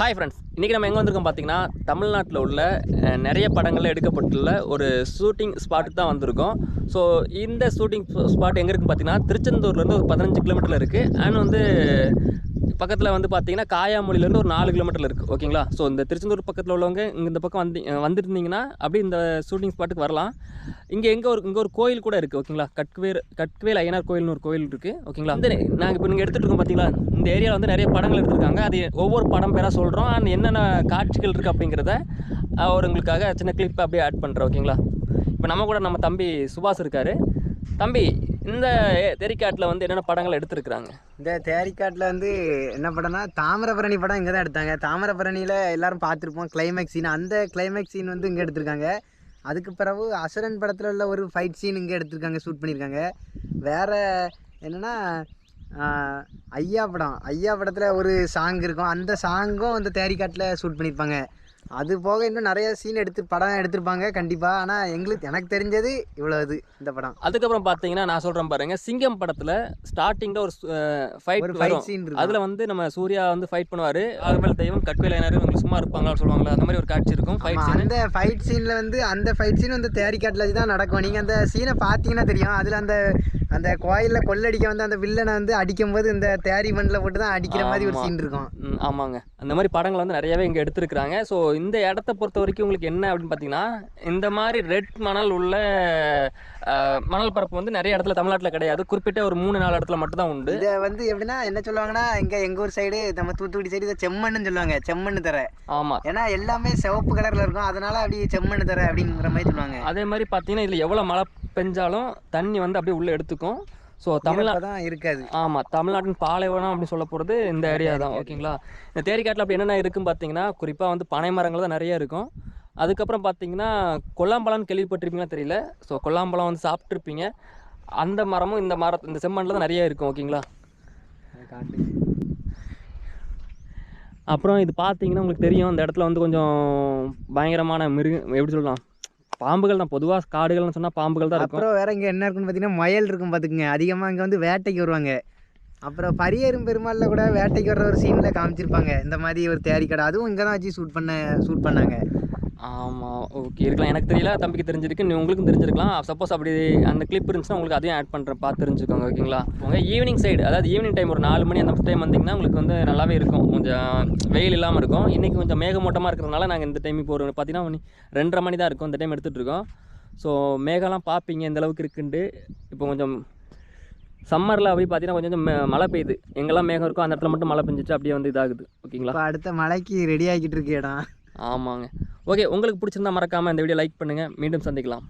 Hi friends இன்றைக்கி நம்ம எங்கே வந்திருக்கோம் பார்த்தீங்கன்னா தமிழ்நாட்டில் உள்ள நிறைய படங்களில் எடுக்கப்பட்டுள்ள ஒரு ஷூட்டிங் ஸ்பாட்டுக்கு தான் வந்திருக்கோம். ஸோ இந்த ஷூட்டிங் ஸ்பாட் எங்கே இருக்குன்னு பார்த்தீங்கன்னா திருச்செந்தூர்லேருந்து ஒரு பதினஞ்சு கிலோமீட்டரில் இருக்குது அண்ட் வந்து பக்கத்தில் வந்து பார்த்தீங்கன்னா காயாமொழியிலேருந்து ஒரு நாலு கிலோமீட்டரில் இருக்குது ஓகேங்களா? ஸோ இந்த திருச்செந்தூர் பக்கத்தில் உள்ளவங்க இங்கே இந்த பக்கம் வந்து வந்துருந்தீங்கன்னா அப்படியே இந்த ஷூட்டிங் ஸ்பாட்டுக்கு வரலாம். இங்கே எங்கே ஒரு இங்கே ஒரு கோயில் கூட இருக்குது ஓகேங்களா? கட்குவேர் கட்குவேல் ஐயனார் கோயில்னு ஒரு கோயில் இருக்குது ஓகேங்களா? வந்து நாங்கள் இப்போ நீங்கள் எடுத்துகிட்டு இருக்கோம் பார்த்தீங்களா இந்த ஏரியாவில் வந்து நிறைய படங்கள் எடுத்திருக்காங்க. அது ஒவ்வொரு படம் பேராக சொல்கிறோம் அண்ட் என்னென்ன காட்சிகள் இருக்குது அப்படிங்கிறத அவருங்களுக்காக உங்களுக்காக சின்ன கிளிப் அப்படியே ஆட் பண்ணுறேன் ஓகேங்களா? இப்போ நம்ம கூட நம்ம தம்பி சுபாஷ் இருக்கார். தம்பி இந்த தேரிக்காட்டில் வந்து என்னென்ன படங்கள் எடுத்திருக்கிறாங்க? இந்த தேரிக்காட்டில் வந்து என்ன படம்னா தாமிரபரணி படம் இங்கே தான் எடுத்தாங்க. தாமிரபரணியில் எல்லாரும் பார்த்துருப்போம். கிளைமேக்ஸ் சீன் அந்த கிளைமேக்ஸ் சீன் வந்து இங்கே எடுத்திருக்காங்க. அதுக்கு பிறகு அசுரன் படத்தில் உள்ள ஒரு ஃபைட் சீன் இங்கே எடுத்திருக்காங்க ஷூட் பண்ணியிருக்காங்க. வேற என்னென்னா ஐயா படம். ஐயா படத்தில் ஒரு சாங் இருக்கும். அந்த சாங்கும் அந்த தேரிக்காட்டில் ஷூட் பண்ணியிருப்பாங்க. அது போக இன்னும் நிறைய சீன் எடுத்து படம் எடுத்திருப்பாங்க கண்டிப்பாக ஆனால் எங்களுக்கு எனக்கு தெரிஞ்சது இவ்வளோ இது இந்த படம். அதுக்கப்புறம் பார்த்தீங்கன்னா நான் சொல்கிறேன் பாருங்க சிங்கம் படத்தில் ஸ்டார்டிங்கில் ஒரு ஃபைட் வரும். அதில் வந்து நம்ம சூர்யா வந்து ஃபைட் பண்ணுவார். ஆகமல் தெய்வம் கட்வேல் ஐயனார் இவங்க சும்மா இருப்பாங்களா சொல்லுவாங்களா அந்த மாதிரி ஒரு காட்சி இருக்கும் ஃபைட் சீன் அந்த ஃபைட் சீன்ல வந்து அந்த ஃபைட் சீன் வந்து தேரிக்காட்டில் தான் நடக்கும். நீங்க அந்த சீனை பார்த்தீங்கன்னா தெரியும். அதுல அந்த அந்த கோயில்ல கொள்ளடிக்க வந்து அந்த வில்லனை வந்து அடிக்கும் போது இந்த தேரி மண்ணில் போட்டு தான் அடிக்கிற மாதிரி ஒரு. சீன் இருக்கும். ஆமாங்க. அந்த மாதிரி படங்கள் வந்து நிறையவே இங்கே எடுத்திருக்கிறாங்க. ஸோ இந்த இடத்த பொறுத்த வரைக்கும் உங்களுக்கு என்ன அப்படின்னு பார்த்தீங்கன்னா இந்த மாதிரி ரெட் மணல் உள்ள மணல் பரப்பு வந்து நிறைய இடத்துல தமிழ்நாட்டில் கிடையாது. குறிப்பிட்ட ஒரு மூணு நாலு இடத்துல மட்டும் தான் உண்டு. இதை வந்து எப்படின்னா என்ன சொல்லுவாங்கன்னா எங்க எங்க ஊர் சைடு நம்ம தூத்துக்குடி சைடு இதை செம்மண்ணுன்னு சொல்லுவாங்க. செம்மண்ணு தர. ஆமாம் ஏன்னா எல்லாமே சிவப்பு கலர்ல இருக்கும். அதனால அப்படி செம்மண்ணு தர அப்படிங்கிற மாதிரி சொல்லுவாங்க. அதே மாதிரி பார்த்தீங்கன்னா இதில் எவ்வளோ மழை பெஞ்சாலும் தண்ணி வந்து அப்படியே உள்ளே எடுத்துக்கும். ஸோ தமிழ்நா தான் இருக்காது. ஆமாம் தமிழ்நாட்டின் பாலைவனம் அப்படின்னு சொல்ல போகிறது இந்த ஏரியா தான் ஓகேங்களா? இந்த தேரிக்காட்டில் அப்படி என்னென்ன இருக்குன்னு பார்த்தீங்கன்னா குறிப்பாக வந்து பனை மரங்கள் தான் நிறைய இருக்கும். அதுக்கப்புறம் பார்த்தீங்கன்னா கொல்லாம்பழம்னு கேள்விப்பட்டிருப்பீங்களா தெரியல? ஸோ கொல்லாம்பழம் வந்து சாப்பிட்ருப்பீங்க அந்த மரமும் இந்த மர இந்த செம்மண்ணில் தான் நிறைய இருக்கும் ஓகேங்களா? அப்புறம் இது பார்த்தீங்கன்னா உங்களுக்கு தெரியும் இந்த இடத்துல வந்து கொஞ்சம் பயங்கரமான மிருக எப்படி சொல்லலாம்? பாம்புகள் தான். பொதுவாக காடுகள்னு சொன்னால் பாம்புகள் தான் இருக்கும். அப்புறம் வேற இங்கே என்ன இருக்குன்னு பார்த்தீங்கன்னா மயில் இருக்கும் பார்த்துக்குங்க அதிகமாக இங்கே வந்து வேட்டைக்கு வருவாங்க. அப்புறம் பரியரும் பெருமாளில் கூட வேட்டைக்கு வர்ற ஒரு சீனில் காமிச்சிருப்பாங்க. இந்த மாதிரி ஒரு தேரி கடை அதுவும் இங்கே தான் வச்சு ஷூட் பண்ண ஷூட் பண்ணாங்க. ஆமாம் ஓகே இருக்கலாம். எனக்கு தெரியல தம்பிக்கு தெரிஞ்சிருக்கு. நீ உங்களுக்கும் தெரிஞ்சிருக்கலாம். சப்போஸ் அப்படி அந்த கிளிப் இருந்துச்சுன்னா உங்களுக்கு அதையும் ஆட் பண்ணுறேன் பார்த்து தெரிஞ்சுக்கோங்க ஓகேங்களா உங்கள் ஈவினிங் சைடு அதாவது ஈவினிங் டைம் ஒரு நாலு மணி அந்த டைம் வந்தீங்கன்னா உங்களுக்கு வந்து நல்லாவே இருக்கும். கொஞ்சம் வெயில் இல்லாமல் இருக்கும். இன்றைக்கி கொஞ்சம் மேகமூட்டமாக இருக்கிறதுனால நாங்கள் இந்த டைம் இப்போ ஒரு பார்த்தீங்கன்னா மணி ரெண்டரை மணி தான் இருக்கும் இந்த டைம் எடுத்துகிட்டு இருக்கோம். ஸோ மேகம்லாம் பார்ப்பீங்க எந்த அளவுக்கு இருக்குன்ட்டு. இப்போ கொஞ்சம் சம்மரில் அப்படி பார்த்தீங்கன்னா கொஞ்சம் கொஞ்சம் மழை பெய்யுது. எங்கெல்லாம் மேகம் இருக்கோ அந்த இடத்துல மட்டும் மழை பெஞ்சிட்டு அப்படியே வந்து இதாகுது. ஓகேங்களா? அடுத்த மழைக்கு ரெடி ஆகிட்டு இருக்கு இடம் ஆமாங்க. ஓகே உங்களுக்கு பிடிச்சிருந்தா மறக்காமல் இந்த வீடியோ லைக் பண்ணுங்கள் மீண்டும் சந்திக்கலாம்.